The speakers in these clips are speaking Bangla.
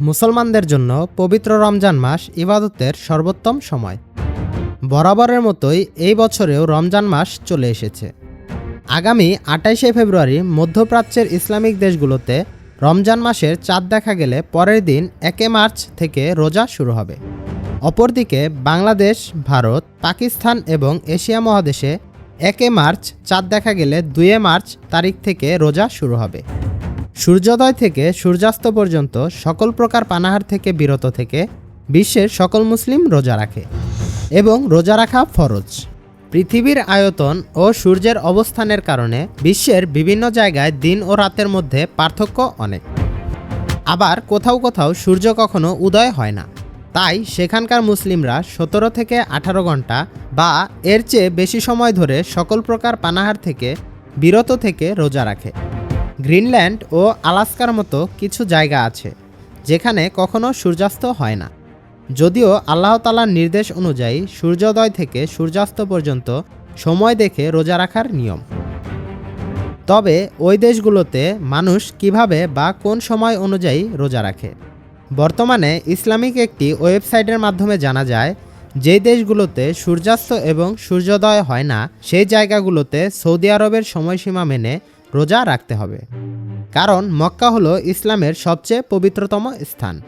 মুসলমানদের জন্য পবিত্র রমজান মাস ইবাদতের সর্বোত্তম সময়। বরাবরের মতোই এই বছরেও রমজান মাস চলে এসেছে। আগামী আটাইশে ফেব্রুয়ারি মধ্যপ্রাচ্যের ইসলামিক দেশগুলোতে রমজান মাসের চাঁদ দেখা গেলে পরের দিন একে মার্চ থেকে রোজা শুরু হবে। অপরদিকে বাংলাদেশ, ভারত, পাকিস্তান এবং এশিয়া মহাদেশে একে মার্চ চাঁদ দেখা গেলে দুয়ে মার্চ তারিখ থেকে রোজা শুরু হবে। সূর্যোদয় থেকে সূর্যাস্ত পর্যন্ত সকল প্রকার পানাহার থেকে বিরত থেকে বিশ্বের সকল মুসলিম রোজা রাখে এবং রোজা রাখা ফরজ। পৃথিবীর আয়তন ও সূর্যের অবস্থানের কারণে বিশ্বের বিভিন্ন জায়গায় দিন ও রাতের মধ্যে পার্থক্য অনেক। আবার কোথাও কোথাও সূর্য কখনো উদয় হয় না। তাই সেখানকার মুসলিমরা সতেরো থেকে আঠারো ঘণ্টা বা এর চেয়ে বেশি সময় ধরে সকল প্রকার পানাহার থেকে বিরত থেকে রোজা রাখে। গ্রিনল্যান্ড ও আলাস্কার মতো কিছু জায়গা আছে, যেখানে কখনো সূর্যাস্ত হয় না। যদিও আল্লাহ তালার নির্দেশ অনুযায়ী সূর্যোদয় থেকে সূর্যাস্ত পর্যন্ত সময় দেখে রোজা রাখার নিয়ম। তবে ওই দেশগুলোতে মানুষ কীভাবে বা কোন সময় অনুযায়ী রোজা রাখে? বর্তমানে ইসলামিক একটি ওয়েবসাইটের মাধ্যমে জানা যায়, যেই দেশগুলোতে সূর্যাস্ত এবং সূর্যোদয় হয় না, সেই জায়গাগুলোতে সৌদি আরবের সময়সীমা মেনে রোজা রাখতে হবে। কারণ মক্কা হলো ইসলামের সবচেয়ে পবিত্রতম স্থান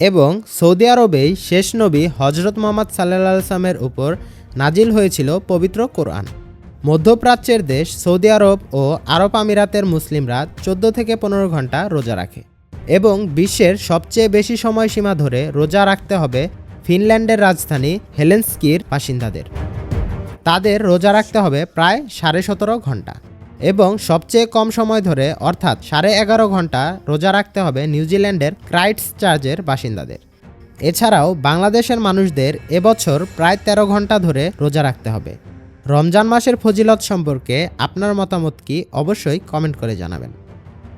এবং সৌদি আরবেই শেষ নবী হজরত মোহাম্মদ সাল্লা সাল্লামের উপর নাজিল হয়েছিল পবিত্র কোরআন। মধ্যপ্রাচ্যের দেশ সৌদি আরব ও আরব আমিরাতের মুসলিমরা চোদ্দ থেকে পনেরো ঘণ্টা রোজা রাখে এবং বিশ্বের সবচেয়ে বেশি সময়সীমা ধরে রোজা রাখতে হবে ফিনল্যান্ডের রাজধানী হেলেন্সকির বাসিন্দাদের। তাদের রোজা রাখতে হবে প্রায় সাড়ে সতেরো ঘণ্টা। এবং সবচেয়ে কম সময় ধরে, অর্থাৎ সাড়ে এগারো ঘণ্টা রোজা রাখতে হবে নিউজিল্যান্ডের ক্রাইটস চার্চের বাসিন্দাদের। এছাড়াও বাংলাদেশের মানুষদের এবছর প্রায় ১৩ ঘণ্টা ধরে রোজা রাখতে হবে। রমজান মাসের ফজিলত সম্পর্কে আপনার মতামত কি অবশ্যই কমেন্ট করে জানাবেন।